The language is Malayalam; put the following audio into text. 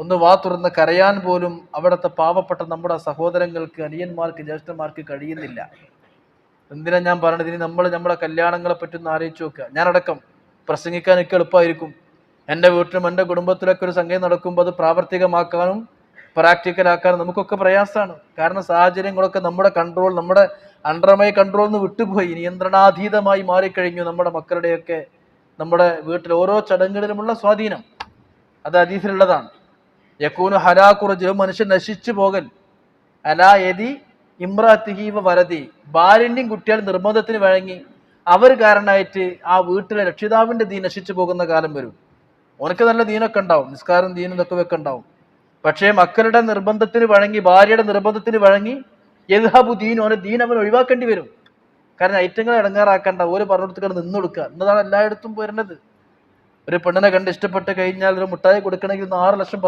ഒന്ന് വാ തുറന്ന് കരയാൻ പോലും അവിടുത്തെ പാവപ്പെട്ട നമ്മുടെ സഹോദരങ്ങൾക്ക് അനിയന്മാർക്ക് ജ്യേഷ്ഠന്മാർക്ക് കഴിയുന്നില്ല. എന്തിനാ ഞാൻ പറഞ്ഞത് ഇനി നമ്മൾ നമ്മുടെ കല്യാണങ്ങളെ പറ്റി ഒന്ന് ആലോചിച്ച് നോക്കുക. ഞാനടക്കം പ്രസംഗിക്കാനൊക്കെ എളുപ്പമായിരിക്കും. എന്റെ വീട്ടിലും എന്റെ കുടുംബത്തിലൊക്കെ ഒരു സംഗതി നടക്കുമ്പോൾ അത് പ്രാവർത്തികമാക്കാനും പ്രാക്ടിക്കലാക്കാനും നമുക്കൊക്കെ പ്രയാസമാണ്. കാരണം സാഹചര്യങ്ങളൊക്കെ നമ്മുടെ കൺട്രോൾ നമ്മുടെ അണ്ടർമൈ കൺട്രോൾ നിന്ന് വിട്ടുപോയി. നിയന്ത്രണാതീതമായി മാറിക്കഴിഞ്ഞു നമ്മുടെ മക്കളുടെയൊക്കെ നമ്മുടെ വീട്ടിലെ ഓരോ ചടങ്ങുകളിലുമുള്ള സ്വാധീനം. അത് അതീതിലുള്ളതാണ് യക്കൂന് ഹലാക്കുറജ് മനുഷ്യൻ നശിച്ചു പോകൽ. അലാ യതി ഇമ്രാത്തിഹീവ വരതി ബാലിന്യം കുട്ടികൾ നിർബന്ധത്തിന് വഴങ്ങി. അവർ കാരണമായിട്ട് ആ വീട്ടിലെ രക്ഷിതാവിന്റെ ദീൻ നശിച്ചു പോകുന്ന കാലം വരും. ഓനക്ക് നല്ല ദീനൊക്കെ ഉണ്ടാവും. നിസ്കാരം ദീനും ഇതൊക്കെ വെക്കെ ഉണ്ടാവും. പക്ഷേ മക്കളുടെ നിർബന്ധത്തിന് വഴങ്ങി ഭാര്യയുടെ നിർബന്ധത്തിന് വഴങ്ങി യദ്ഹബു ദീൻ ഓനെ ദീൻ അവൻ ഒഴിവാക്കേണ്ടി വരും. കാരണം ഐറ്റങ്ങൾ ഇടങ്ങാറാക്കണ്ട. ഓര് പറഞ്ഞെടുത്ത് നിന്ന് കൊടുക്കുക. എന്നതാണ് എല്ലായിടത്തും വരുന്നത് ഒരു പെണ്ണിനെ കണ്ട് ഇഷ്ടപ്പെട്ട് കഴിഞ്ഞാൽ ഒരു മുട്ടായി കൊടുക്കണമെങ്കിൽ ആറ് ലക്ഷം